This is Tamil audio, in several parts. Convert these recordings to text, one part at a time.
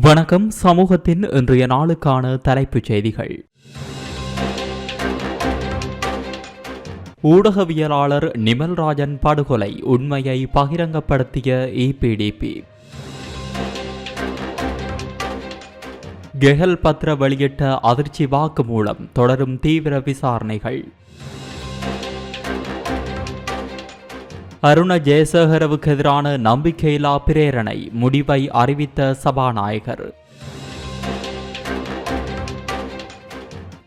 வணக்கம். சமூகத்தின் இன்றைய நாளுக்கான தலைப்புச் செய்திகள். ஊடகவியலாளர் நிமல்ராஜன் படுகொலை உண்மையை பகிரங்கப்படுத்திய இபிடிபி கெஹல் பத்ர வெளியிட்ட அதிர்ச்சி வாக்குமூலம் தொடரும் தீவிர விசாரணைகள். அருண ஜெயசேகரவுக்கு எதிரான நம்பிக்கையில்லா பிரேரணை முடிவை அறிவித்த சபாநாயகர்.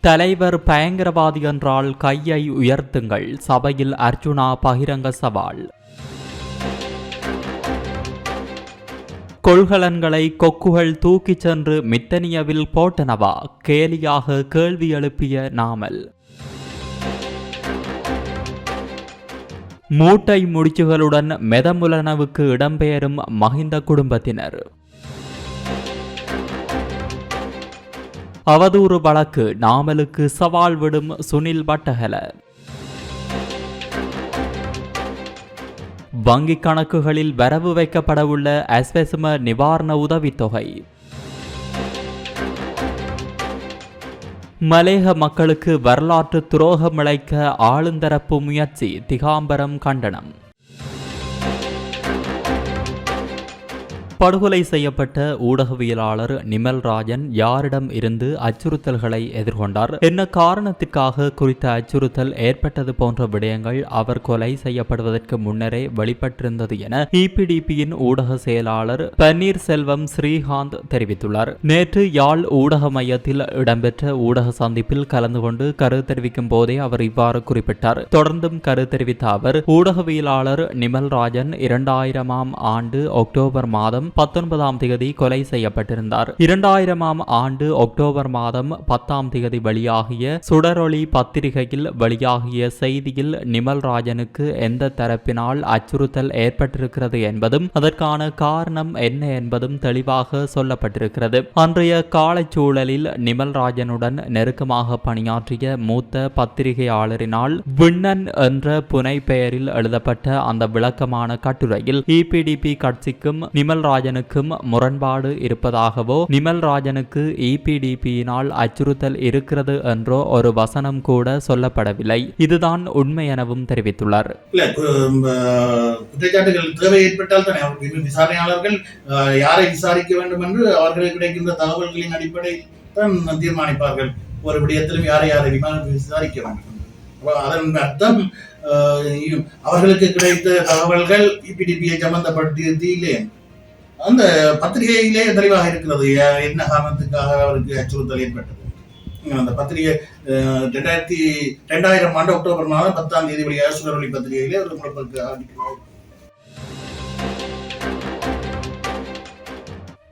தலைவர் பயங்கரவாதி என்றால் கையை உயர்த்துங்கள் சபையில் அர்ஜுனா பகிரங்க சவால். கொள்கலன்களை கொக்குகள் தூக்கிச் சென்று மித்தனியவில் போட்டனவா? கேலியாக கேள்வி எழுப்பிய நாமல். மூட்டை முடிச்சுகளுடன் மெதமுலனவுக்கு இடம்பெயரும் மஹிந்த குடும்பத்தினர். அவதூறு வழக்கு நாமலுக்கு சவால் விடும் சுனில் பட்டகல வங்கிக் கணக்குகளில் வரவு வைக்கப்படவுள்ள அஸ்வசும நிவாரண உதவித்தொகை. மலேக மக்களுக்கு வரலாற்று துரோகம் இழைக்க ஆளுந்தரப்பு முயற்சி திகாம்பரம் கண்டனம். படுகொலை செய்யப்பட்ட ஊடகவியலாளர் நிமல் ராஜன் யாரிடம் இருந்து அச்சுறுத்தல்களை எதிர்கொண்டார்? என்ன காரணத்திற்காக குறித்த அச்சுறுத்தல் ஏற்பட்டது போன்ற விடயங்கள் அவர் கொலை செய்யப்படுவதற்கு முன்னரே வெளிப்பட்டிருந்தது என இபிடிபியின் ஊடக செயலாளர் பன்னீர்செல்வம் ஸ்ரீகாந்த் தெரிவித்துள்ளார். நேற்று யாழ் ஊடக மையத்தில் இடம்பெற்ற ஊடக சந்திப்பில் கலந்து கொண்டு கரு தெரிவிக்கும் போதே அவர் இவ்வாறு குறிப்பிட்டார். தொடர்ந்தும் கரு தெரிவித்த அவர் ஊடகவியலாளர் நிமல் ராஜன் இரண்டாயிரமாம் ஆண்டு அக்டோபர் மாதம் பத்தொன்பதாம் தேதி கொலை செய்யப்பட்டிருந்தார். இரண்டாயிரமாம் ஆண்டு அக்டோபர் மாதம் பத்தாம் திகதி வெளியாகிய சுடரொளி பத்திரிகையில் வெளியாகிய செய்தியில் நிமல் ராஜனுக்கு எந்த தரப்பினால் அச்சுறுத்தல் ஏற்பட்டிருக்கிறது என்பதும் அதற்கான காரணம் என்ன என்பதும் தெளிவாக சொல்லப்பட்டிருக்கிறது. அன்றைய காலச்சூழலில் நிமல் ராஜனுடன் நெருக்கமாக பணியாற்றிய மூத்த பத்திரிகையாளரினால் விண்ணன் என்ற புனை பெயரில் எழுதப்பட்ட அந்த விளக்கமான கட்டுரையில் இபிடிபி கட்சிக்கும் நிமல் ராஜனுக்கும் முரண்பாடு இருப்பதாகவோ நிமல் ராஜனுக்கு இபிடிபியினால் அச்சுறுத்தல் இருக்கிறது என்றோ ஒரு வசனம் கூட சொல்லப்படவில்லை. இதுதான் உண்மை எனவும் தெரிவித்துள்ளார். குற்றச்சாட்டுகள் தேவை ஏற்பட்டால் தானே? இன்னும் விசாரணையாளர்கள் யாரை விசாரிக்க வேண்டும் என்று அவர்களுக்கு கிடைக்கின்ற தகவல்களின் அடிப்படையில் தான் தீர்மானிப்பார்கள். ஒரு விடயத்திலும் யாரை யாரை விசாரிக்க வேண்டும் அதன் அர்த்தம் அவர்களுக்கு கிடைத்த தகவல்கள் இபிடிபியை சம்பந்தப்படுத்தி இல்லையே அந்த பத்திரிகையிலே தெளிவாக இருக்கிறது. என்ன காரணத்துக்காக அவருக்கு அச்சுறுத்தல் ஏற்பட்டது? அந்த பத்திரிகை ரெண்டாயிரத்தி ரெண்டாயிரம் ஆண்டு அக்டோபர் மாதம் பத்தாம் தேதி வெளியாக சுடரொளி பத்திரிகையிலே ஒரு முழப்பருக்கு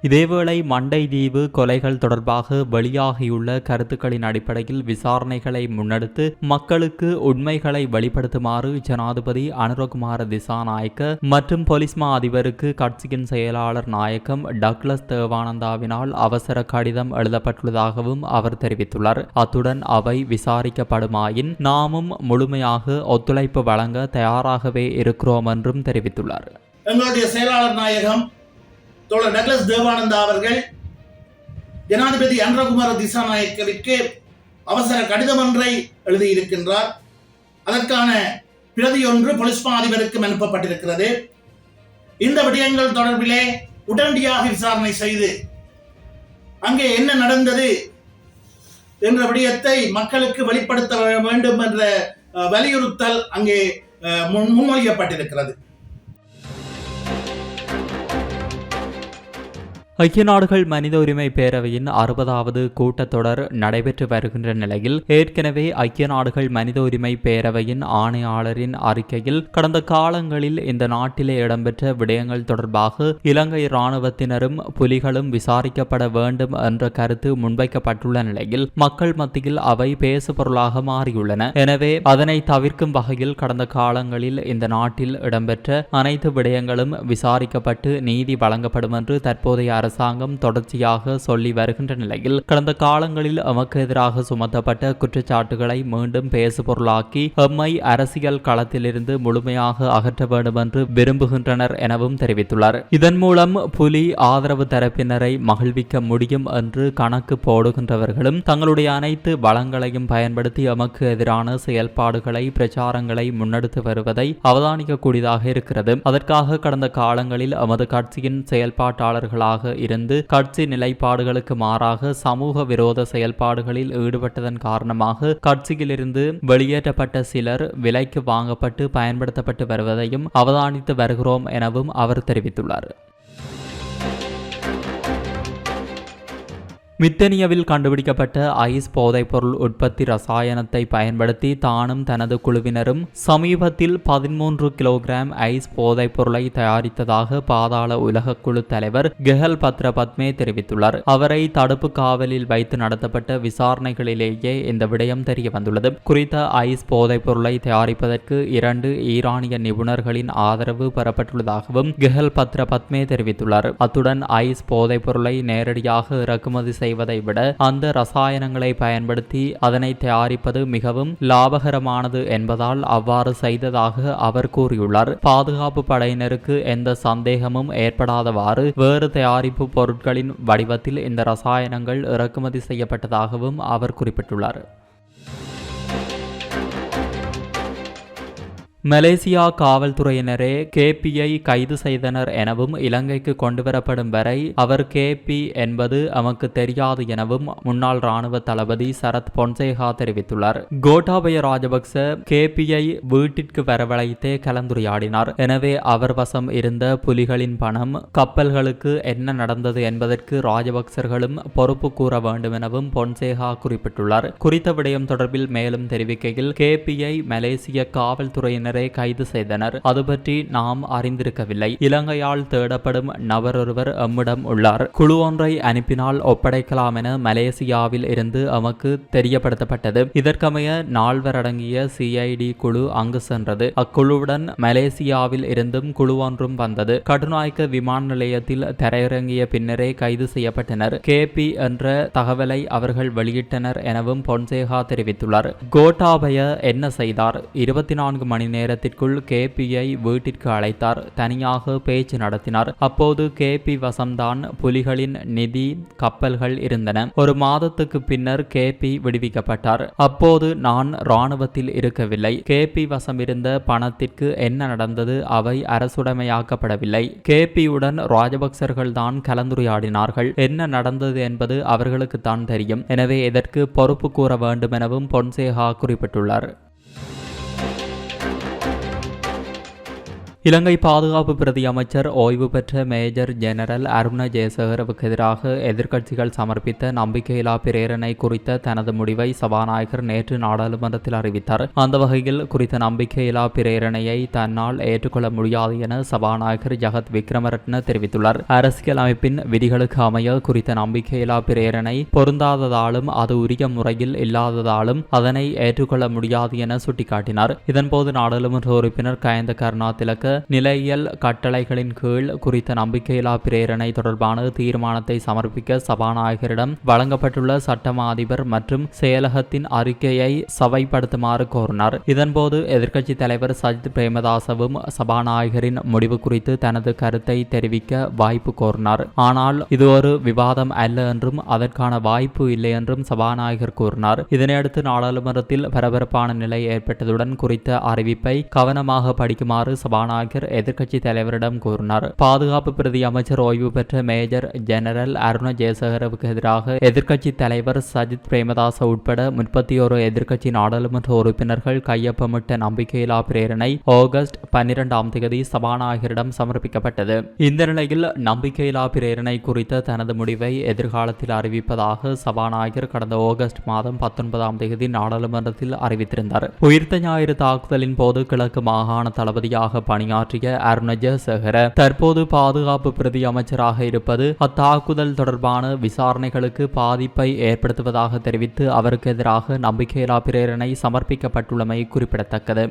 இதேவேளை மண்டை தீவு கொலைகள் தொடர்பாக வெளியாகியுள்ள கருத்துக்களின் அடிப்படையில் விசாரணைகளை முன்னெடுத்து மக்களுக்கு உண்மைகளை வெளிப்படுத்துமாறு ஜனாதிபதி அனுரகுமார திசாநாயக்க மற்றும் பொலிஸ்மா அதிபருக்கு கட்சியின் செயலாளர் நாயக்கம் டக்ளஸ் தேவானந்தாவினால் அவசர கடிதம் எழுதப்பட்டுள்ளதாகவும் அவர் தெரிவித்துள்ளார். அத்துடன் அவை விசாரிக்கப்படுமாயின் நாமும் முழுமையாக ஒத்துழைப்பு வழங்க தயாராகவே இருக்கிறோம் என்றும் தெரிவித்துள்ளார். எங்களுடைய செயலாளர் நாயகம் தோழர் டக்ளஸ் தேவானந்தா அவர்கள் ஜனாதிபதி அன்றகுமார திசாநாயக்கவிற்கு அவசர கடிதம் ஒன்றை எழுதியிருக்கின்றார். அதற்கான பிரதி ஒன்று போலீஸ் அதிபருக்கும் அனுப்பப்பட்டிருக்கிறது. இந்த விடயங்கள் தொடர்பிலே உடனடியாக விசாரணை செய்து அங்கே என்ன நடந்தது என்ற விடயத்தை மக்களுக்கு வெளிப்படுத்த வேண்டும் என்ற வலியுறுத்தல் அங்கே முன்- முன்மொழியப்பட்டிருக்கிறது. ஐக்கிய நாடுகள் மனித உரிமை பேரவையின் அறுபதாவது கூட்டத்தொடர் நடைபெற்று வருகின்ற நிலையில் ஏற்கனவே ஐக்கிய நாடுகள் மனித உரிமை பேரவையின் ஆணையாளரின் அறிக்கையில் கடந்த காலங்களில் இந்த நாட்டிலே இடம்பெற்ற விடயங்கள் தொடர்பாக இலங்கை இராணுவத்தினரும் புலிகளும் விசாரிக்கப்பட வேண்டும் என்ற கருத்து முன்வைக்கப்பட்டுள்ள நிலையில் மக்கள் மத்தியில் அவை பேசுபொருளாக மாறியுள்ளன. எனவே அதனை தவிர்க்கும் வகையில் கடந்த காலங்களில் இந்த நாட்டில் இடம்பெற்ற அனைத்து விடயங்களும் விசாரிக்கப்பட்டு நீதி வழங்கப்படும் என்று தற்போதைய அரசாங்கம் தொடர்ச்சியாக சொல்லி வருகின்ற நிலையில் கடந்த காலங்களில் எமக்கு எதிராக சுமத்தப்பட்ட குற்றச்சாட்டுகளை மீண்டும் பேசுபொருளாக்கி எம்மை அரசியல் களத்திலிருந்து முழுமையாக அகற்ற வேண்டும் என்று விரும்புகின்றனர் எனவும் தெரிவித்துள்ளார். இதன் மூலம் புலி ஆதரவு தரப்பினரை மகிழ்விக்க முடியும் என்று கணக்கு போடுகின்றவர்களும் தங்களுடைய அனைத்து வளங்களையும் பயன்படுத்தி எமக்கு எதிரான செயல்பாடுகளை பிரச்சாரங்களை முன்னெடுத்து வருவதை அவதானிக்கக்கூடியதாக இருக்கிறது. அதற்காக கடந்த காலங்களில் எமது கட்சியின் செயல்பாட்டாளர்களாக இருந்து கட்சி நிலைப்பாடுகளுக்கு மாறாக சமூக விரோத செயல்பாடுகளில் ஈடுபட்டதன் காரணமாக கட்சியிலிருந்து வெளியேற்றப்பட்ட சிலர் விலைக்கு வாங்கப்பட்டு பயன்படுத்தப்பட்டு வருவதையும் அவதானித்து வருகிறோம் எனவும் அவர் தெரிவித்துள்ளார். மித்தனியாவில் கண்டுபிடிக்கப்பட்ட ஐஸ் போதைப்பொருள் உற்பத்தி ரசாயனத்தை பயன்படுத்தி தானும் தனது குழுவினரும் சமீபத்தில் பதிமூன்று கிலோகிராம் ஐஸ் போதைப்பொருளை தயாரித்ததாக பாதாள உலக குழு தலைவர் கெஹல் பத்ர பத்மே தெரிவித்துள்ளார். அவரை தடுப்பு காவலில் வைத்து நடத்தப்பட்ட விசாரணைகளிலேயே இந்த விடயம் தெரிய வந்துள்ளது குறித்த ஐஸ் போதைப்பொருளை தயாரிப்பதற்கு இரண்டு ஈரானிய நிபுணர்களின் ஆதரவு பெறப்பட்டுள்ளதாகவும் கெஹல் பத்ர பத்மே தெரிவித்துள்ளார். அத்துடன் ஐஸ் போதைப்பொருளை நேரடியாக இறக்குமதி செய்வதை விட அந்த ரசாயனங்களை பயன்படுத்தி அதனை தயாரிப்பது மிகவும் லாபகரமானது என்பதால் அவ்வாறு செய்ததாக அவர் கூறியுள்ளார். பாதுகாப்பு படையினருக்கு எந்த சந்தேகமும் ஏற்படாதவாறு வேறு தயாரிப்பு பொருட்களின் வடிவத்தில் இந்த ரசாயனங்கள் இறக்குமதி செய்யப்பட்டதாகவும் அவர் குறிப்பிட்டுள்ளார். மலேசியா காவல்துறையினரே கேபியை கைது செய்தனர் எனவும் இலங்கைக்கு கொண்டுவரப்படும் வரை அவர் கேபி என்பது நமக்கு தெரியாது எனவும் முன்னாள் ராணுவ தளபதி சரத் பொன்சேகா தெரிவித்துள்ளார். கோட்டாபய ராஜபக்ச கேபியை வீட்டிற்கு வரவழைத்தே கலந்துரையாடினார். எனவே அவர் வசம் இருந்த புலிகளின் பணம் கப்பல்களுக்கு என்ன நடந்தது என்பதற்கு ராஜபக்சர்களும் பொறுப்பு கூற வேண்டும் எனவும் பொன்சேகா குறிப்பிட்டுள்ளார். குறித்த விடயம் தொடர்பில் மேலும் தெரிவிக்கையில் கேபியை மலேசிய காவல்துறையினர் சிலரை கைது செய்தனர். அது பற்றி நாம் அறிந்திருக்கவில்லை. இலங்கையால் தேடப்படும் நபரொருவர் எம்மிடம் உள்ளார். குழு ஒன்றை அனுப்பினால் ஒப்படைக்கலாம் என மலேசியாவில் இருந்து நமக்கு தெரியப்படுத்தப்பட்டது. இதற்கமைய நால்வரடங்கிய சிஐடி குழு அங்கு சென்றது. அக்குழுவுடன் மலேசியாவில் இருந்தும் குழு ஒன்றும் வந்தது. கடுநாய்க்கு விமான நிலையத்தில் தரையிறங்கிய பின்னரே கைது செய்யப்பட்டனர். கேபி என்ற தகவலை அவர்கள் வெளியிட்டனர் எனவும் பொன்சேகா தெரிவித்துள்ளார். கோட்டாபய என்ன செய்தார்? இருபத்தி நான்கு மணி நேரத்திற்குள் கேபியை வீட்டிற்கு அழைத்தார். தனியாக பேச்சு நடத்தினார். அப்போது கேபி வசம்தான் புலிகளின் நிதி கப்பல்கள் இருந்தன. ஒரு மாதத்துக்கு பின்னர் கேபி விடுவிக்கப்பட்டார். அப்போது நான் இராணுவத்தில் இருக்கவில்லை. கேபி வசம் இருந்த பணத்திற்கு என்ன நடந்தது அவை அரசுடைமையாக்கப்படவில்லை. கேபியுடன் ராஜபக்சர்கள் தான் கலந்துரையாடினார்கள். என்ன நடந்தது என்பது அவர்களுக்கு தான் தெரியும். எனவே இதற்கு பொறுப்பு கூற வேண்டும் எனவும் பொன்சேகா குறிப்பிட்டுள்ளார். இலங்கை பாதுகாப்பு பிரதி அமைச்சர் ஓய்வு பெற்ற மேஜர் ஜெனரல் அருண ஜெயசேகரவுக்கு எதிராக எதிர்க்கட்சிகள் சமர்ப்பித்த நம்பிக்கையில்லா பிரேரணை குறித்த தனது முடிவை சபாநாயகர் நேற்று நாடாளுமன்றத்தில் அறிவித்தார். அந்த வகையில் குறித்த நம்பிக்கையில்லா பிரேரணையை தன்னால் ஏற்றுக்கொள்ள முடியாது என சபாநாயகர் ஜகத் விக்ரமரட்ன தெரிவித்துள்ளார். அரசியல் அமைப்பின் விதிகளுக்கு அமைய குறித்த நம்பிக்கையில்லா பிரேரணை பொருந்தாததாலும் அது உரிய முறையில் இல்லாததாலும் அதனை ஏற்றுக்கொள்ள முடியாது என சுட்டிக்காட்டினார். இதன்போது நாடாளுமன்ற உறுப்பினர் கயந்த கருணா திலக்க நிலையியல் கட்டளைகளின் கீழ் குறித்த நம்பிக்கையில்லா பிரேரணை தொடர்பான தீர்மானத்தை சமர்ப்பிக்க சபாநாயகரிடம் வழங்கப்பட்டுள்ள சட்டமா அதிபர் மற்றும் செயலகத்தின் அறிக்கையை சபைப்படுத்துமாறு கோரினார். இதன்போது எதிர்க்கட்சி தலைவர் சஜித் பிரேமதாசவும் சபாநாயகரின் முடிவு குறித்து தனது கருத்தை தெரிவிக்க வாய்ப்பு கோரினார். ஆனால் இது ஒரு விவாதம் அல்ல என்றும் அதற்கான வாய்ப்பு இல்லை என்றும் சபாநாயகர் கூறினார். இதனையடுத்து நாடாளுமன்றத்தில் பரபரப்பான நிலை ஏற்பட்டதுடன் குறித்த அறிவிப்பை கவனமாக படிக்குமாறு சபாநாயகர் நாயக்கர் எதிர்க்கட்சி தலைவரிடம் கூறினார். பாதுகாப்பு பிரதி அமைச்சர் ஓய்வு பெற்ற மேஜர் ஜெனரல் அருண ஜெயசேகரவுக்கு எதிராக எதிர்க்கட்சி தலைவர் சஜித் பிரேமதாச உட்பட முப்பத்தி ஒரு எதிர்க்கட்சி நாடாளுமன்ற உறுப்பினர்கள் கையொப்பமிட்ட நம்பிக்கையில்லா பிரேரணை ஆகஸ்ட் பன்னிரெண்டாம் தேதி சபாநாயகரிடம் சமர்ப்பிக்கப்பட்டது. இந்த நிலையில் நம்பிக்கையில்லா பிரேரணை குறித்த தனது முடிவை எதிர்காலத்தில் அறிவிப்பதாக சபாநாயகர் கடந்த ஆகஸ்ட் மாதம் பத்தொன்பதாம் தேதி நாடாளுமன்றத்தில் அறிவித்திருந்தார். உயிர்த்த ஞாயிறு தாக்குதலின் போது கிழக்கு மாகாண தளபதியாக பணி பணியாற்றிய அருணஜ சேகர. தற்போது பாதுகாப்பு பிரதி அமைச்சராக இருப்பது அத்தாக்குதல் தொடர்பான விசாரணைகளுக்கு பாதிப்பை ஏற்படுத்துவதாக தெரிவித்து அவருக்கு எதிராக நம்பிக்கையில்லா பிரேரணை சமர்ப்பிக்கப்பட்டுள்ளமை குறிப்பிடத்தக்கது.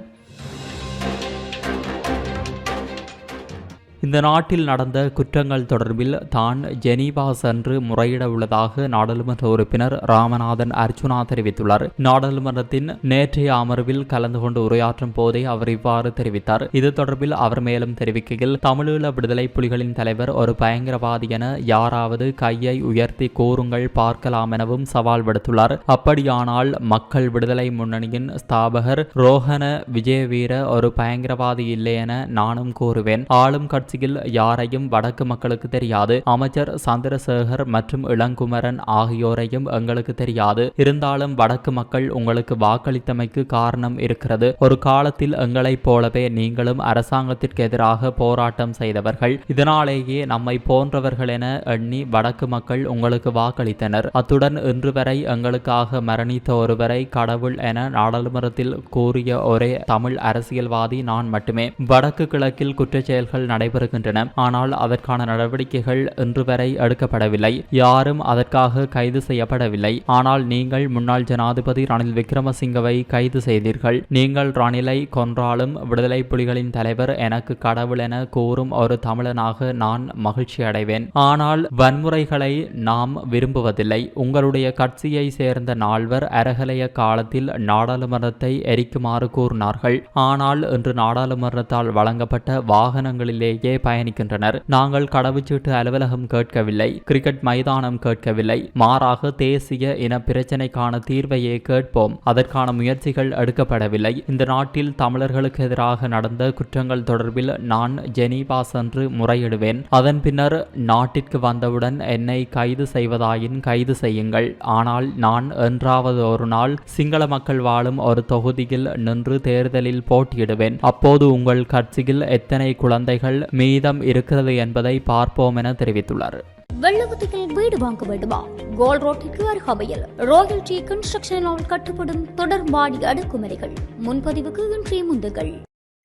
இந்த நாட்டில் நடந்த குற்றங்கள் தொடர்பில் தான் ஜெனீவா சென்று முறையிட உள்ளதாக நாடாளுமன்ற உறுப்பினர் ராமநாதன் அர்ச்சுனா தெரிவித்துள்ளார். நாடாளுமன்றத்தின் நேற்றைய அமர்வில் கலந்து கொண்டு உரையாற்றும் போதே அவர் இவ்வாறு தெரிவித்தார். இது தொடர்பில் அவர் மேலும் தெரிவிக்கையில் தமிழீழ விடுதலை புலிகளின் தலைவர் ஒரு பயங்கரவாதி என யாராவது கையை உயர்த்தி கூறுங்கள் பார்க்கலாம் எனவும் சவால் விடுத்துள்ளார். அப்படியானால் மக்கள் விடுதலை முன்னணியின் ஸ்தாபகர் ரோஹன விஜயவீர ஒரு பயங்கரவாதி இல்லை என நானும் கூறுவேன். ஆளும் கட்சி கட்சியில் யாரையும் வடக்கு மக்களுக்கு தெரியாது. அமைச்சர் சந்திரசேகர் மற்றும் இளங்குமரன் ஆகியோரையும் எங்களுக்கு தெரியாது. இருந்தாலும் வடக்கு மக்கள் உங்களுக்கு வாக்களித்தமைக்கு காரணம் இருக்கிறது. ஒரு காலத்தில் எங்களைப் போலவே நீங்களும் அரசாங்கத்திற்கு எதிராக போராட்டம் செய்தவர்கள். இதனாலேயே நம்மை போன்றவர்கள் என எண்ணி வடக்கு மக்கள் உங்களுக்கு வாக்களித்தனர். அத்துடன் இன்று வரை எங்களுக்காக மரணித்த ஒருவரை கடவுள் என நாடாளுமன்றத்தில் கூறிய ஒரே தமிழ் அரசியல்வாதி நான் மட்டுமே. வடக்கு கிழக்கில் குற்றச்செயல்கள் வருகின்றன ஆனால் அதற்கான நடவடிக்கைகள் இன்று வரை எடுக்கப்படவில்லை. யாரும் அதற்காக கைது செய்யப்படவில்லை. ஆனால் நீங்கள் முன்னாள் ஜனாதிபதி ரணில் விக்ரமசிங்கவை கைது செய்தீர்கள். நீங்கள் ரணிலை கொன்றாலும் விடுதலை புலிகளின் தலைவர் எனக்கு கடவுள் என கூறும் ஒரு தமிழனாக நான் மகிழ்ச்சி அடைவேன். ஆனால் வன்முறைகளை நாம் விரும்புவதில்லை. உங்களுடைய கட்சியை சேர்ந்த நால்வர் அரகலைய காலத்தில் நாடாளுமன்றத்தை எரிக்குமாறு கூறினார்கள். ஆனால் இன்று நாடாளுமன்றத்தால் வழங்கப்பட்ட வாகனங்களிலேயே பயணிக்கின்றனர். நாங்கள் கடவுச்சீட்டு அலுவலகம் கேட்கவில்லை. கிரிக்கெட் மைதானம் கேட்கவில்லை. மாறாக தேசிய இன பிரச்சினைக்கான தீர்வையே கேட்போம். அதற்கான முயற்சிகள் எடுக்கப்படவில்லை. இந்த நாட்டில் தமிழர்களுக்கு எதிராக நடந்த குற்றங்கள் தொடர்பில் நான் ஜெனீவா சென்று முறையிடுவேன். அதன் பின்னர் நாட்டிற்கு வந்தவுடன் என்னை கைது செய்வதாயின் கைது செய்யுங்கள். ஆனால் நான் என்றாவது ஒரு நாள் சிங்கள மக்கள் வாழும் ஒரு தொகுதியில் நின்று தேர்தலில் போட்டியிடுவேன். அப்போது உங்கள் கட்சியில் எத்தனை குழந்தைகள் மீதம் இருக்கிறது என்பதை பார்ப்போம் என தெரிவித்துள்ளார். வெள்ளகுத்தியில் வீடு வாங்க வேண்டுமா? கோல் ரோட்டிற்கு அருகாமையில் ராயல் டி கன்ஸ்ட்ரக்ஷனால் கட்டப்படும் தொடர் மாடி அடுக்குமுறைகள் முன்பதிவுக்கு இன்றைய முந்துகள்.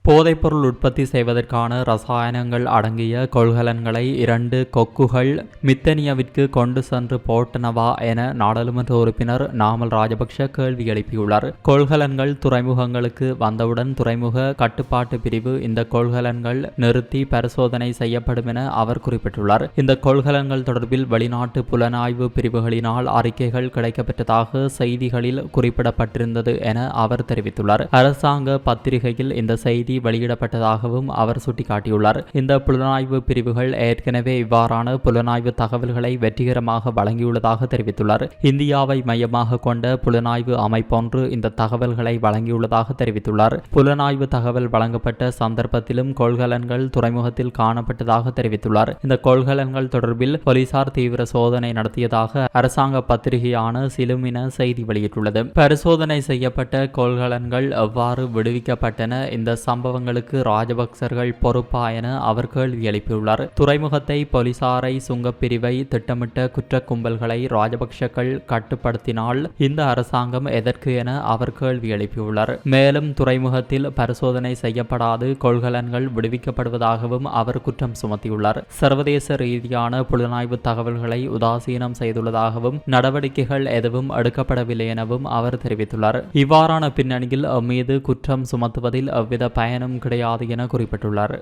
போதைப்பொருள் உற்பத்தி செய்வதற்கான ரசாயனங்கள் அடங்கிய கொள்கலன்களை இரண்டு கொக்குகள் மித்தனியாவிற்கு கொண்டு சென்று போட்டனவா என நாடாளுமன்ற உறுப்பினர் நாமல் ராஜபக்ஷ கேள்வி எழுப்பியுள்ளார். கொள்கலன்கள் துறைமுகங்களுக்கு வந்தவுடன் துறைமுக கட்டுப்பாட்டு பிரிவு இந்த கொள்கலன்கள் நிறுத்தி பரிசோதனை செய்யப்படும் என அவர் குறிப்பிட்டுள்ளார். இந்த கொள்கலன்கள் தொடர்பில் வெளிநாட்டு புலனாய்வு பிரிவுகளினால் அறிக்கைகள் கிடைக்கப்பெற்றதாக செய்திகளில் குறிப்பிடப்பட்டிருந்தது என அவர் தெரிவித்துள்ளார். அரசாங்க பத்திரிகையில் இந்த செய்தி வெளியிடப்பட்டதாகவும் அவர் சுட்டிக்காட்டியுள்ளார். இந்த புலனாய்வு பிரிவுகள் ஏற்கனவே இவ்வாறான புலனாய்வு தகவல்களை வெற்றிகரமாக வழங்கியுள்ளதாக தெரிவித்துள்ளார். இந்தியாவை மையமாக கொண்ட புலனாய்வு அமைப்பொன்று இந்த தகவல்களை வழங்கியுள்ளதாக தெரிவித்துள்ளார். புலனாய்வு தகவல் வழங்கப்பட்ட சந்தர்ப்பத்திலும் கொள்கலன்கள் துறைமுகத்தில் காணப்பட்டதாக தெரிவித்துள்ளார். இந்த கொள்கலன்கள் தொடர்பில் போலீசார் தீவிர சோதனை நடத்தியதாக அரசாங்க பத்திரிகையான சிலுமின செய்தி வெளியிட்டுள்ளது. பரிசோதனை செய்யப்பட்ட கொள்கலன்கள் எவ்வாறு விடுவிக்கப்பட்டன? இந்த சம்பவங்களுக்கு ராஜபக்சர்கள் பொறுப்பா என அவர் கேள்வி எழுப்பியுள்ளார். துறைமுகத்தை போலீசாரை சுங்கப்பிரிவை திட்டமிட்ட குற்ற கும்பல்களை ராஜபக்சர்கள் கட்டுப்படுத்தினால் இந்த அரசாங்கம் எதற்கு என அவர் கேள்வி எழுப்பியுள்ளார். மேலும் துறைமுகத்தில் பரிசோதனை செய்யப்படாது கொள்கலன்கள் விடுவிக்கப்படுவதாகவும் அவர் குற்றம் சுமத்தியுள்ளார். சர்வதேச ரீதியான புலனாய்வு தகவல்களை உதாசீனம் செய்துள்ளதாகவும் நடவடிக்கைகள் எதுவும் எடுக்கப்படவில்லை எனவும் அவர் தெரிவித்துள்ளார். இவ்வாறான பின்னணியில் மீது குற்றம் சுமத்துவதில் எவ்வித பயனும் கிடையாது என குறிப்பிட்டுள்ளார்.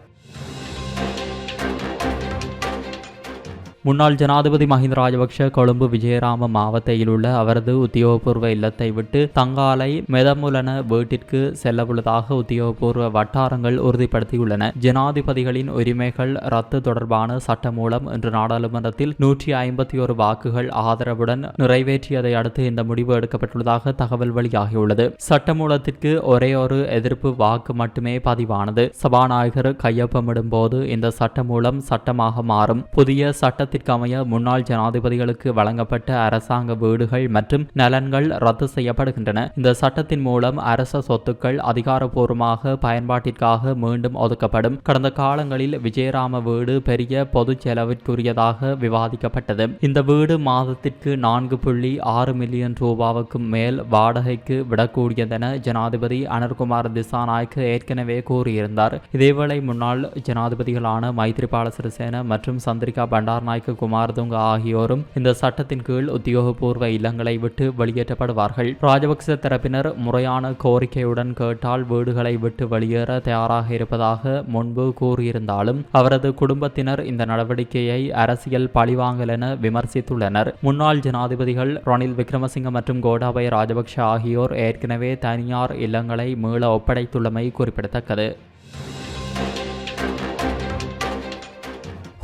முன்னாள் ஜனாதிபதி மஹிந்த ராஜபக்ஷ கொழும்பு விஜயராம மாவட்டத்தில் உள்ள அவரது உத்தியோகபூர்வ இல்லத்தை விட்டு தங்காலை மெதமுலன வீட்டிற்கு செல்லவுள்ளதாக உத்தியோகபூர்வ வட்டாரங்கள் உறுதிப்படுத்தியுள்ளன. ஜனாதிபதிகளின் உரிமைகள் ரத்து தொடர்பான சட்ட மூலம் இன்று நாடாளுமன்றத்தில் நூற்றி ஐம்பத்தி ஒரு வாக்குகள் ஆதரவுடன் நிறைவேற்றியதை அடுத்து இந்த முடிவு எடுக்கப்பட்டுள்ளதாக தகவல் வெளியாகியுள்ளது. சட்டமூலத்திற்கு ஒரே ஒரு எதிர்ப்பு வாக்கு மட்டுமே பதிவானது. சபாநாயகர் கையொப்பமிடும் போது இந்த சட்டமூலம் சட்டமாக மாறும். புதிய சட்ட அமைய முன்னாள் ஜனாதிபதிகளுக்கு வழங்கப்பட்ட அரசாங்க வீடுகள் மற்றும் நலன்கள் ரத்து செய்யப்படுகின்றன. இந்த சட்டத்தின் மூலம் அரச சொத்துக்கள் அதிகாரப்பூர்வமாக பயன்பாட்டிற்காக மீண்டும் ஒதுக்கப்படும். கடந்த காலங்களில் விஜயராம வீடு பெரிய பொது செலவிற்குரியதாக விவாதிக்கப்பட்டது. இந்த வீடு மாதத்திற்கு நான்கு புள்ளி ஆறு மில்லியன் ரூபாவுக்கு மேல் வாடகைக்கு விடக்கூடியதென ஜனாதிபதி அனர்குமார் திசாநாயக் ஏற்கனவே கூறியிருந்தார். இதேவேளை முன்னாள் ஜனாதிபதிகளான மைத்ரிபால சிறிசேன மற்றும் சந்திரிகா பண்டார்நாயக் நாயக்க குமாரதுங்க ஆகியோரும் இந்த சட்டத்தின் கீழ் உத்தியோகபூர்வ இல்லங்களை விட்டு வெளியேற்றப்படுவார்கள். ராஜபக்ச தரப்பினர் முறையான கோரிக்கையுடன் கேட்டால் வீடுகளை விட்டு வெளியேற தயாராக இருப்பதாக முன்பு கூறியிருந்தாலும் அவரது குடும்பத்தினர் இந்த நடவடிக்கையை அரசியல் பழிவாங்கல் என விமர்சித்துள்ளனர். முன்னாள் ஜனாதிபதிகள் ரணில் விக்ரமசிங்க மற்றும் கோடாபய ராஜபக்ஷ ஆகியோர் ஏற்கனவே தனியார் இல்லங்களை மீள ஒப்படைத்துள்ளமை குறிப்பிடத்தக்கது.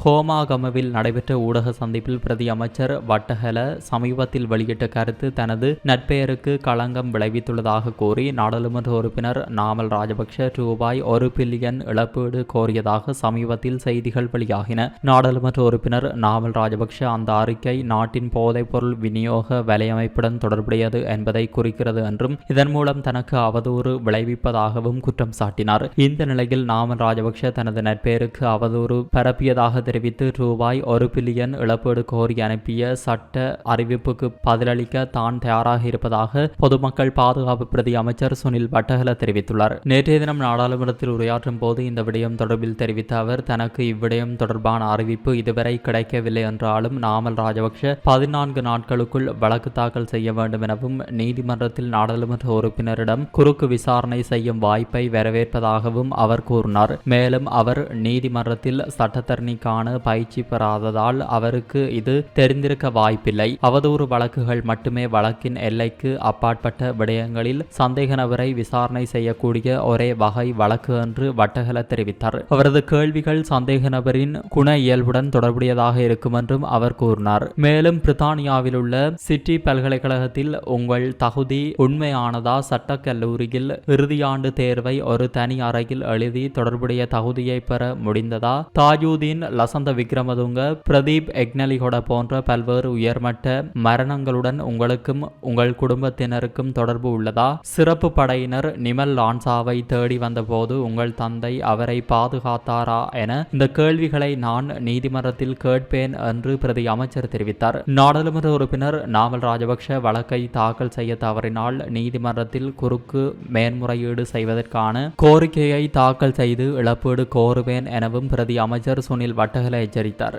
ஹோமாகமவில் நடைபெற்ற ஊடக சந்திப்பில் பிரதி அமைச்சர் வட்டஹல சமீபத்தில் வெளியிட்ட கருத்து தனது நட்பெயருக்கு களங்கம் விளைவித்துள்ளதாக கூறி நாடாளுமன்ற உறுப்பினர் நாமல் ராஜபக்ஷ ரூபாய் ஒரு பில்லியன் இழப்பீடு கோரியதாக சமீபத்தில் செய்திகள் வெளியாகின. நாடாளுமன்ற உறுப்பினர் நாமல் ராஜபக்ஷ அந்த அறிக்கை நாட்டின் போதைப்பொருள் விநியோக வலையமைப்புடன் தொடர்புடையது என்பதை குறிக்கிறது என்றும் இதன் மூலம் தனக்கு அவதூறு விளைவிப்பதாகவும் குற்றம் சாட்டினார். இந்த நிலையில் நாமல் ராஜபக்ஷ தனது நட்பெயருக்கு அவதூறு பரப்பியதாக தெரிவித்து ரூபாய் ஒரு பில்லியன் இழப்பீடு கோரி அனுப்பிய சட்ட அறிவிப்புக்கு பதிலளிக்க தான் தயாராக இருப்பதாக பொதுமக்கள் பாதுகாப்பு பிரதி அமைச்சர் சுனில் வட்டகல தெரிவித்துள்ளார். நேற்றைய தினம் நாடாளுமன்றத்தில் உரையாற்றும் போது இந்த விடயம் தொடர்பில் தெரிவித்த அவர் தனக்கு இவ்விடயம் தொடர்பான அறிவிப்பு இதுவரை கிடைக்கவில்லை என்றாலும் நாமல் ராஜபக்ஷ பதினான்கு நாட்களுக்குள் வழக்கு தாக்கல் செய்ய வேண்டும் எனவும் நீதிமன்றத்தில் நாடாளுமன்ற உறுப்பினரிடம் குறுக்கு விசாரணை செய்யும் வாய்ப்பை வரவேற்பதாகவும் அவர் கூறினார். மேலும் அவர் நீதிமன்றத்தில் சட்டத்தரணிக்கான பயிற்சி பெறாததால் அவருக்கு இது தெரிந்திருக்க வாய்ப்பில்லை. அவதூறு வழக்குகள் மட்டுமே வழக்கின் எல்லைக்கு அப்பாற்பட்ட விடயங்களில் சந்தேக நபரை விசாரணை செய்யக்கூடிய ஒரே வகை வழக்கு என்று வட்டகல தெரிவித்தார். அவரது கேள்விகள் சந்தேக நபரின் குண இயல்புடன் தொடர்புடையதாக இருக்கும் என்றும் அவர் கூறினார். மேலும் பிரித்தானியாவில் உள்ள சிட்டி பல்கலைக்கழகத்தில் உங்கள் தகுதி உண்மையானதா? சட்ட கல்லூரியில் இறுதியாண்டு தேர்வை ஒரு தனி அறையில் எழுதி தொடர்புடைய தகுதியை பெற முடிந்ததா? தாஜூதீன் வசந்த விக்ரமதுங்க பிரதீப் எக்னலிகொட போன்ற பல்வேறு உயர்மட்ட மரணங்களுடன் உங்களுக்கும் உங்கள் குடும்பத்தினருக்கும் தொடர்பு உள்ளதா? சிறப்பு படையினர் நிமல் லான்சாவை தேடி வந்தபோது உங்கள் தந்தை அவரை பாதுகாத்தாரா என இந்த கேள்விகளை நான் நீதிமன்றத்தில் கேட்பேன் என்று பிரதி அமைச்சர் தெரிவித்தார். நாடாளுமன்ற உறுப்பினர் நாமல் ராஜபக்ஷ வழக்கை தாக்கல் செய்ய தவறினால் நீதிமன்றத்தில் குறுக்கு மேன்முறையீடு செய்வதற்கான கோரிக்கையை தாக்கல் செய்து இழப்பீடு கோருவேன் எனவும் பிரதி அமைச்சர் சுனில் வட்டகல எச்சரித்தார்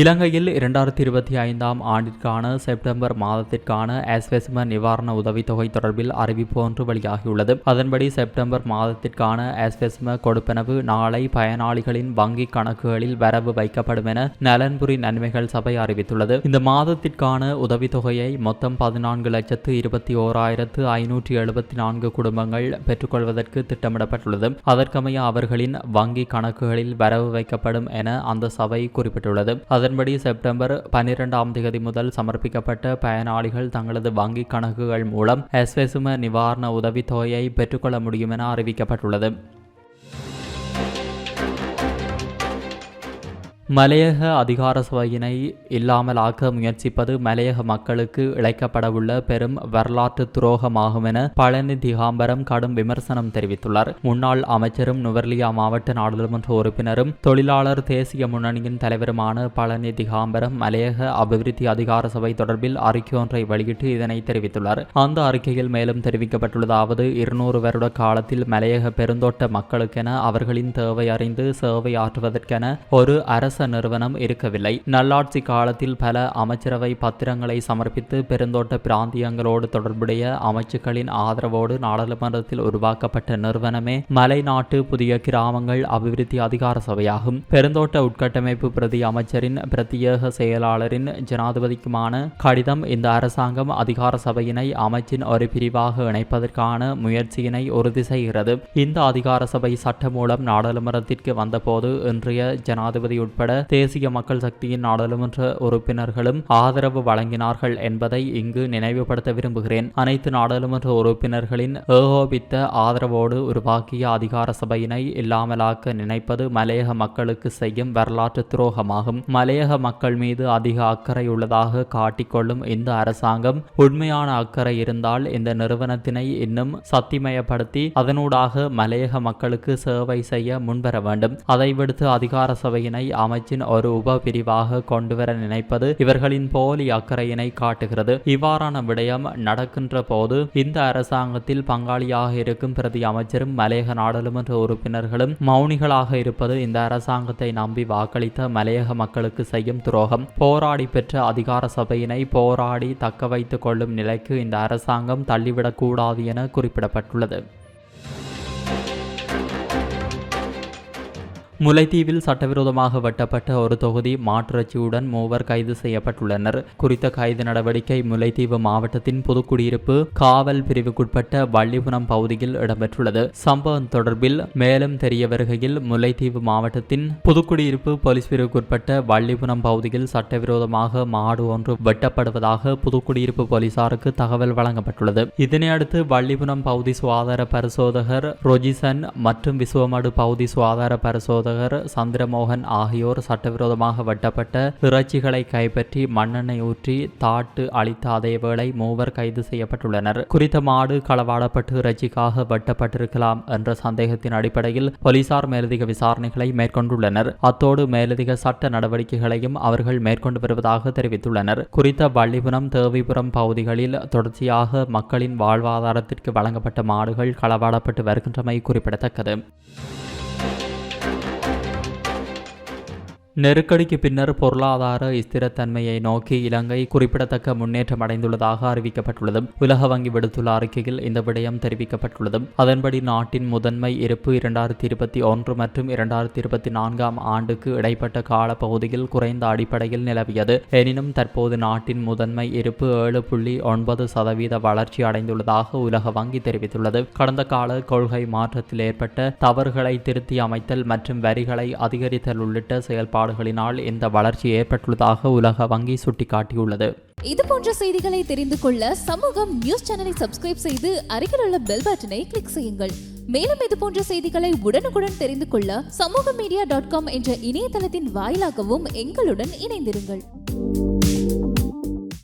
இலங்கையில் இரண்டாயிரத்தி இருபத்தி ஐந்தாம் ஆண்டிற்கான செப்டம்பர் மாதத்திற்கான ஆஸ்வெஸ்ம நிவாரண உதவித்தொகை தொடர்பில் அறிவிப்பு ஒன்று வெளியாகியுள்ளது. அதன்படி செப்டம்பர் மாதத்திற்கான ஆஸ்வெஸ்ம கொடுப்பனவு நாளை பயனாளிகளின் வங்கி கணக்குகளில் வரவு வைக்கப்படும் என நலன்புரி நன்மைகள் சபை அறிவித்துள்ளது. இந்த மாதத்திற்கான உதவித்தொகையை மொத்தம் பதினான்கு லட்சத்து இருபத்தி ஓராயிரத்து ஐநூற்றி எழுபத்தி நான்கு குடும்பங்கள் பெற்றுக்கொள்வதற்கு திட்டமிடப்பட்டுள்ளது. அதற்கமைய அவர்களின் வங்கி கணக்குகளில் வரவு வைக்கப்படும் என அந்த சபை குறிப்பிட்டுள்ளது. அதன்படி செப்டம்பர் பனிரெண்டாம் தேதி முதல் சமர்ப்பிக்கப்பட்ட பயனாளிகள் தங்களது வங்கி கணக்குகள் மூலம் எஸ்வெசும நிவாரண உதவித்தொகையை பெற்றுக்கொள்ள முடியும் என அறிவிக்கப்பட்டுள்ளது. மலையக அதிகார சபையினை இல்லாமலாக்க முயற்சிப்பது மலையக மக்களுக்கு இழைக்கப்படவுள்ள பெரும் வரலாற்று துரோகமாகும் என பழனி திகாம்பரம் கடும் விமர்சனம் தெரிவித்துள்ளார். முன்னாள் அமைச்சரும் நுவர்லியா மாவட்ட நாடாளுமன்ற உறுப்பினரும் தொழிலாளர் தேசிய முன்னணியின் தலைவருமான பழனி திகாம்பரம் மலையக அபிவிருத்தி அதிகார சபை தொடர்பில் அறிக்கை ஒன்றை வெளியிட்டு இதனை தெரிவித்துள்ளார். அந்த அறிக்கையில் மேலும் தெரிவிக்கப்பட்டுள்ளதாவது இருநூறு வருட காலத்தில் மலையக பெருந்தோட்ட மக்களுக்கென அவர்களின் தேவை அறிந்து சேவை ஆற்றுவதற்கென ஒரு அரச நிறுவனம் இருக்கவில்லை. நல்லாட்சி காலத்தில் பல அமைச்சரவை பத்திரங்களை சமர்ப்பித்து பெருந்தோட்ட பிராந்தியங்களோடு தொடர்புடைய அமைச்சுக்களின் ஆதரவோடு நாடாளுமன்றத்தில் உருவாக்கப்பட்ட நிறுவனமே மலைநாட்டு புதிய கிராமங்கள் அபிவிருத்தி அதிகார சபையாகும். பெருந்தோட்ட உட்கட்டமைப்பு பிரதி அமைச்சரின் பிரத்யேக செயலாளரின் ஜனாதிபதிக்குமான கடிதம் இந்த அரசாங்கம் அதிகார சபையினை அமைச்சின் ஒரு பிரிவாக இணைப்பதற்கான முயற்சியினை உறுதி செய்கிறது. இந்த அதிகார சபை சட்டம் மூலம் நாடாளுமன்றத்திற்கு வந்தபோது இன்றைய ஜனாதிபதி உட்பட தேசிய மக்கள் சக்தியின் நாடாளுமன்ற உறுப்பினர்களும் ஆதரவு வழங்கினார்கள் என்பதை இங்கு நினைவுபடுத்த விரும்புகிறேன். அனைத்து நாடாளுமன்ற உறுப்பினர்களின் ஏகோபித்த ஆதரவோடு உருவாக்கிய அதிகார சபையினை இல்லாமலாக்க நினைப்பது மலையக மக்களுக்கு செய்யும் வரலாற்று துரோகமாகும். மலையக மக்கள் மீது அதிக அக்கறை உள்ளதாக காட்டிக்கொள்ளும் இந்த அரசாங்கம் உண்மையான அக்கறை இருந்தால் இந்த நிறுவனத்தினை இன்னும் சத்திமயப்படுத்தி அதனூடாக மலையக மக்களுக்கு சேவை செய்ய முன்வர வேண்டும். அதை விடுத்து அதிகார சபையினை அமை அமைச்சின் ஒரு உப பிரிவாக கொண்டுவர நினைப்பது இவர்களின் போலி அக்கறையினை காட்டுகிறது. இவ்வாறான விடயம் நடக்கின்ற போது இந்த அரசாங்கத்தில் பங்காளியாக இருக்கும் பிரதி அமைச்சரும் மலையக நாடாளுமன்ற உறுப்பினர்களும் மௌனிகளாக இருப்பது இந்த அரசாங்கத்தை நம்பி வாக்களித்த மலையக மக்களுக்கு செய்யும் துரோகம். போராடி பெற்ற அதிகார சபையினை போராடி தக்க வைத்துக் கொள்ளும் நிலைக்கு இந்த அரசாங்கம் தள்ளிவிடக்கூடாது என குறிப்பிடப்பட்டுள்ளது. முல்லைத்தீவில் சட்டவிரோதமாக வெட்டப்பட்ட ஒரு தொகுதி மாற்றிறச்சியுடன் மூவர் கைது செய்யப்பட்டுள்ளனர். குறித்த கைது நடவடிக்கை முல்லைத்தீவு மாவட்டத்தின் புதுக்குடியிருப்பு காவல் பிரிவுக்குட்பட்ட வள்ளிபுரம் பகுதியில் இடம்பெற்றுள்ளது. சம்பவம் தொடர்பில் மேலும் தெரிய வருகையில் முல்லைத்தீவு மாவட்டத்தின் புதுக்குடியிருப்பு போலீஸ் பிரிவுக்குட்பட்ட வள்ளிபுரம் பகுதியில் சட்டவிரோதமாக மாடு ஒன்று வெட்டப்படுவதாக புதுக்குடியிருப்பு போலீசாருக்கு தகவல் வழங்கப்பட்டுள்ளது. இதனையடுத்து வள்ளிபுரம் பகுதி சுகாதார பரிசோதகர் ரொஜிசன் மற்றும் விசுவமடு பகுதி சுகாதார பரிசோதகர் சந்திரமோகன் ஆகியோர் சட்டவிரோதமாக வெட்டப்பட்ட இறைச்சிகளை கைப்பற்றி மண்ணெண்ணெய் ஊற்றி தாட்டு அளித்த அதேவேளை மூவர் கைது செய்யப்பட்டுள்ளனர். குறித்த மாடு களவாடப்பட்டு இறைச்சிக்காக வெட்டப்பட்டிருக்கலாம் என்ற சந்தேகத்தின் அடிப்படையில் போலீசார் மேலதிக விசாரணைகளை மேற்கொண்டுள்ளனர். அத்தோடு மேலதிக சட்ட நடவடிக்கைகளையும் அவர்கள் மேற்கொண்டு வருவதாக தெரிவித்துள்ளனர். குறித்த வள்ளிபுரம் தேவிபுரம் பகுதிகளில் தொடர்ச்சியாக மக்களின் வாழ்வாதாரத்திற்கு வழங்கப்பட்ட மாடுகள் களவாடப்பட்டு வருகின்றமை குறிப்பிடத்தக்கது. நெருக்கடிக்கு பின்னர் பொருளாதார ஸ்திரத்தன்மையை நோக்கி இலங்கை குறிப்பிடத்தக்க முன்னேற்றம் அடைந்துள்ளதாக அறிவிக்கப்பட்டுள்ளது உலக வங்கி விடுத்துள்ள அறிக்கையில் இந்த விடயம் தெரிவிக்கப்பட்டுள்ளது அதன்படி நாட்டின் முதன்மை இருப்பு இரண்டாயிரத்தி இருபத்தி ஒன்று மற்றும் இரண்டாயிரத்தி இருபத்தி நான்காம் ஆண்டுக்கு இடைப்பட்ட காலப்பகுதியில் குறைந்த அடிப்படையில் நிலவியது. எனினும் தற்போது நாட்டின் முதன்மை இருப்பு ஏழு புள்ளி ஒன்பது சதவீத வளர்ச்சி அடைந்துள்ளதாக உலக வங்கி தெரிவித்துள்ளது. கடந்த கால கொள்கை மாற்றத்தில் ஏற்பட்ட தவறுகளை திருத்தி அமைத்தல் மற்றும் வரிகளை அதிகரித்தல் உள்ளிட்ட செயல்பாடு செயல்பாடுகளினால் இந்த வளர்ச்சி ஏற்பட்டுள்ளதாக உலக வங்கி சுட்டிக்காட்டியுள்ளது இது போன்ற செய்திகளை தெரிந்து கொள்ள சமூகம் நியூஸ் சேனலை சப்ஸ்கிரைப் செய்து அருகில் உள்ள பெல் பட்டனை கிளிக் செய்யுங்கள் மேலும் இது போன்ற செய்திகளை உடனுக்குடன் தெரிந்து கொள்ள சமூக மீடியா டாட் காம் என்ற இணையதளத்தின் வாயிலாகவும் எங்களுடன் இணைந்திருங்கள்